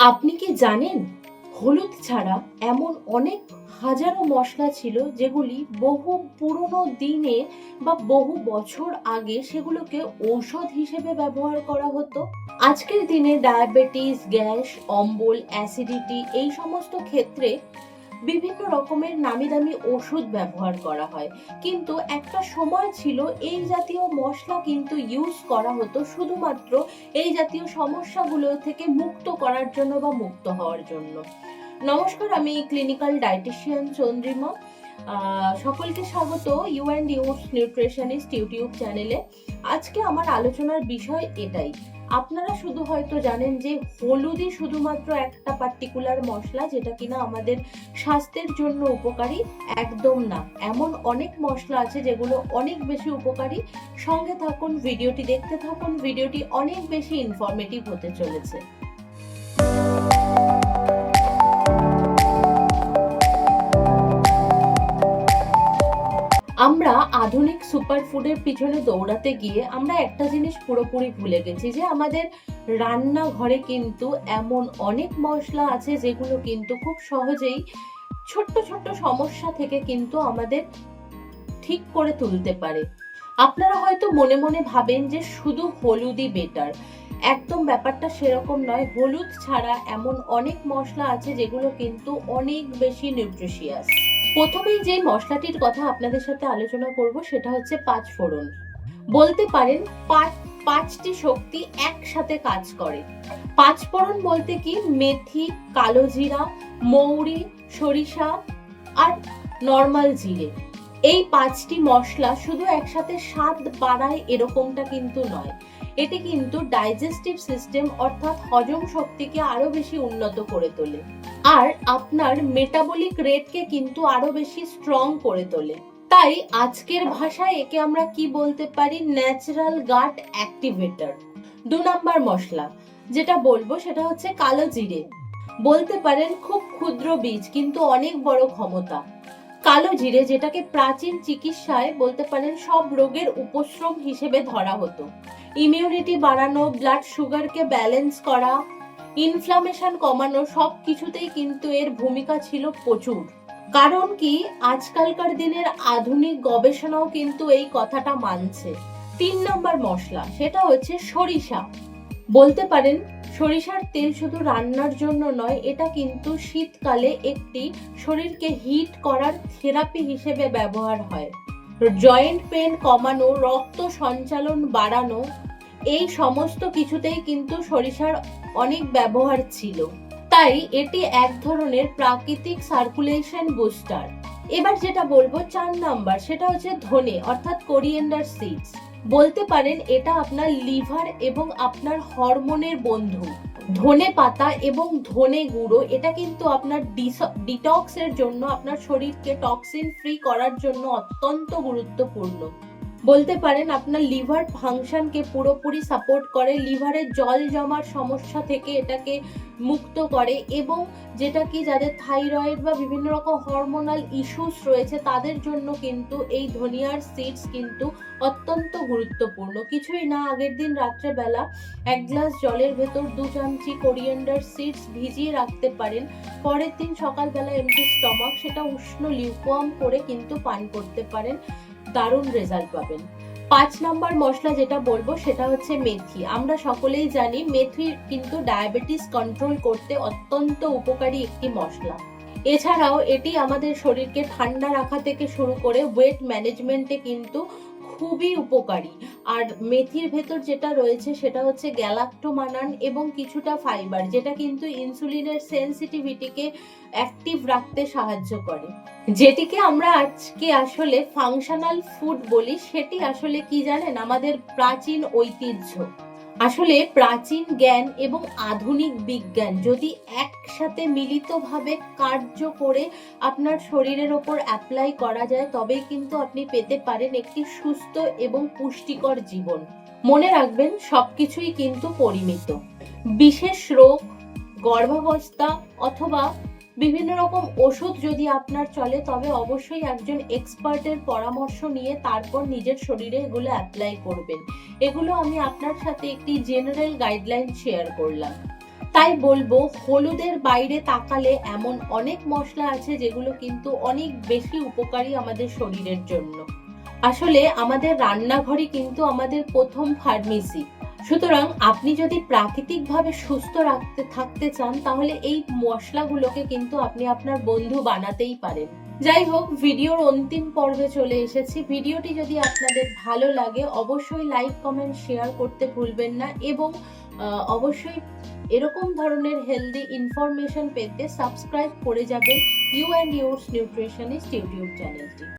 আপনি কি জানেন? হলুদ ছাড়া এমন অনেক হাজারো মশলা ছিল যেগুলি বহু পুরনো দিনে বা বহু বছর আগে সেগুলোকে ঔষধ হিসেবে ব্যবহার করা হতো। আজকের দিনে ডায়াবেটিস, গ্যাস, অম্বল, অ্যাসিডিটি এই সমস্ত ক্ষেত্রে বিভিন্ন রকমের নামি দামি ওষুধ ব্যবহার করা হয়। কিন্তু একটা সময় ছিল এই জাতীয় মশলা কিন্তু ইউজ করা হতো শুধুমাত্র এই জাতীয় সমস্যাগুলো থেকে মুক্ত করার জন্য বা মুক্ত হওয়ার জন্য। নমস্কার, আমি ক্লিনিক্যাল ডায়েটিশিয়ান চন্দ্রিমা। সকলকে স্বাগত you and youth nutritionist YouTube চ্যানেলে। আজকে আমার আলোচনার বিষয় এটাই। আপনারা শুধু হয়তো জানেন যে হলুদই শুধুমাত্র একটা পার্টিকুলার মশলা যেটা কিনা আমাদের স্বাস্থ্যের জন্য উপকারী, একদম না। এমন অনেক মশলা আছে যেগুলো অনেক বেশি উপকারী। সঙ্গে থাকুন, ভিডিওটি দেখতে থাকুন, ভিডিওটি অনেক বেশি ইনফরমেটিভ হতে চলেছে। আমরা আধুনিক সুপারফুডের পিছনে দৌড়াতে গিয়ে আমরা একটা জিনিস পুরোপুরি ভুলে গেছি, যে আমাদের রান্নাঘরে কিন্তু এমন অনেক মশলা আছে যেগুলো কিন্তু খুব সহজেই ছোট্ট ছোট্ট সমস্যা থেকে কিন্তু আমাদের ঠিক করে তুলতে পারে। আপনারা হয়তো মনে মনে ভাবেন যে শুধু হলুদই বেটার একদম ব্যাপারটা সেরকম নয়, হলুদ ছাড়া এমন অনেক মশলা আছে যেগুলো কিন্তু অনেক বেশি নিউট্রিশিয়াস প্রথমেই যে মশলাটির কথা আপনাদের সাথে আলোচনা করব, সেটা হচ্ছে পাঁচ ফোড়ন। বলতে পারেন, পাঁচ, পাঁচটি শক্তি একসাথে কাজ করে। পাঁচ ফোড়ন বলতে কি? মেথি, কালো জিরা, মৌরি, সরিষা আর নর্মাল জিরে। এই পাঁচটি মশলা শুধু একসাথে স্বাদ বাড়ায় এরকমটা কিন্তু নয়। এটি কিন্তু ডাইজেস্টিভ সিস্টেম অর্থাৎ হজম শক্তিকে আরও বেশি উন্নত করে তোলে। আর আপনার মেটাবলিক রেটকে কিন্তু আরও বেশি স্ট্রং করে তোলে। তাই আজকের ভাষায় একে আমরা কি বলতে পারি? ন্যাচারাল গাট অ্যাক্টিভেটর দু নাম্বার মশলা, যেটা বলব সেটা হচ্ছে কালো জিরে। বলতে পারেন খুব ক্ষুদ্র বীজ, কিন্তু অনেক বড় ক্ষমতা। কালো জিরে, যেটাকে প্রাচীন চিকিৎসায় বলতে পারেন সব রোগের উপশ্রম হিসেবে ধরা হতো। ইমিউনিটি বাড়ানো ব্লাড সুগারকে ব্যালেন্স করা ইনফ্লামেশন কমানো, সব কিছুতেই কিন্তু এর ভূমিকা ছিল প্রচুর। কারণ কি? আজকালকার দিনের আধুনিক গবেষণাও কিন্তু এই কথাটা মানছে। তিন নম্বর মশলা, সেটা হচ্ছে সরিষা। বলতে পারেন সরিষার তেল শুধু রান্নার জন্য নয়, এটা কিন্তু শীতকালে একটি শরীরকে হিট করার থেরাপি হিসেবে ব্যবহার হয়। জয়েন্ট পেন কমানো, রক্ত সঞ্চালন বাড়ানো, এই সমস্ত কিছুতেই কিন্তু সরিষার অনেক ব্যবহার ছিল। তাই এটি এক ধরনের প্রাকৃতিক সার্কুলেশন বুস্টার এবার যেটা বলব, চার নাম্বার, সেটা হচ্ছে ধনে, অর্থাৎ কোরিয়েন্ডার সিডস বলতে পারেন এটা আপনার লিভার এবং আপনার হরমোনের বন্ধু। ধনে পাতা এবং ধনে গুঁড়ো, এটা কিন্তু আপনার ডিটক্স এর জন্য আপনার শরীরকে টক্সিন ফ্রি করার জন্য অত্যন্ত গুরুত্বপূর্ণ। বলতে পারেন আপনার লিভার ফাংশনকে পুরোপুরি সাপোর্ট করে লিভারে জল জমার সমস্যা থেকে এটাকে মুক্ত করে এবং যেটা কি যাদের থাইরয়েড বা বিভিন্ন রকম হরমোনাল ইস্যুস রয়েছে তাদের জন্য কিন্তু এই ধনিয়ার সিডস কিন্তু অত্যন্ত গুরুত্বপূর্ণ। কিছুই না, আগের দিন রাত্রেবেলা এক গ্লাস জলের ভেতর দু চামচি কোরিয়েন্ডার সিডস ভিজিয়ে রাখতে পারেন। পরের দিন সকালবেলা এমটি স্টমাক সেটা উষ্ণ লিউকোয়াম করে কিন্তু পান করতে পারেন। দারুণ রেজাল্ট পাবেন। পাঁচ নম্বর মশলা যেটা বলব সেটা হচ্ছে মেথি। আমরা সকলেই জানি মেথি কিন্তু ডায়াবেটিস কন্ট্রোল করতে অত্যন্ত উপকারী একটি মশলা। এছাড়াও এটি আমাদের শরীরকে ঠান্ডা রাখা থেকে শুরু করে ওয়েট ম্যানেজমেন্টে কিন্তু খুবই উপকারী। আর মেথির ভেতর যেটা রয়েছে সেটা হচ্ছে গ্যালাক্টোমানান এবং কিছুটা ফাইবার, যেটা কিন্তু ইনসুলিনের সেন্সিটিভিটিকে অ্যাক্টিভ রাখতে সাহায্য করে। যেটিকে আমরা আজকে আসলে ফাংশনাল ফুড বলি, সেটি আসলে কি জানেন? আমাদের প্রাচীন ঐতিহ্য। আসলে প্রাচীন জ্ঞান এবং আধুনিক বিজ্ঞান যদি একসাথে মিলিতভাবে কার্য করে আপনার শরীরের ওপর অ্যাপ্লাই করা যায়, তবেই কিন্তু আপনি পেতে পারেন একটি সুস্থ এবং পুষ্টিকর জীবন। মনে রাখবেন, সবকিছুই কিন্তু পরিমিত। বিশেষ রোগ, গর্ভাবস্থা অথবা বিভিন্ন রকম ওষুধ যদি আপনার চলে, তবে অবশ্যই একজন এক্সপার্টের পরামর্শ নিয়ে তারপর নিজের শরীরে এগুলো অ্যাপ্লাই করবেন। এগুলো আমি আপনার সাথে একটি জেনারেল গাইডলাইন শেয়ার করলাম। তাই বলব, হলুদের বাইরে তাকালে এমন অনেক মশলা আছে যেগুলো কিন্তু অনেক বেশি উপকারী আমাদের শরীরের জন্য। আসলে আমাদের রান্নাঘরই কিন্তু আমাদের প্রথম ফার্মেসি সুতরাং আপনি যদি প্রাকৃতিকভাবে সুস্থ রাখতে, থাকতে চান, তাহলে এই মশলাগুলোকে কিন্তু আপনি আপনার বন্ধু বানাতেই পারেন। যাই হোক, ভিডিওর অন্তিম পর্বে চলে এসেছি। ভিডিওটি যদি আপনাদের ভালো লাগে, অবশ্যই লাইক, কমেন্ট, শেয়ার করতে ভুলবেন না এবং অবশ্যই এরকম ধরনের হেলদি ইনফরমেশন পেতে সাবস্ক্রাইব করে যাবেন you and yours nutritionist YouTube চ্যানেলটি।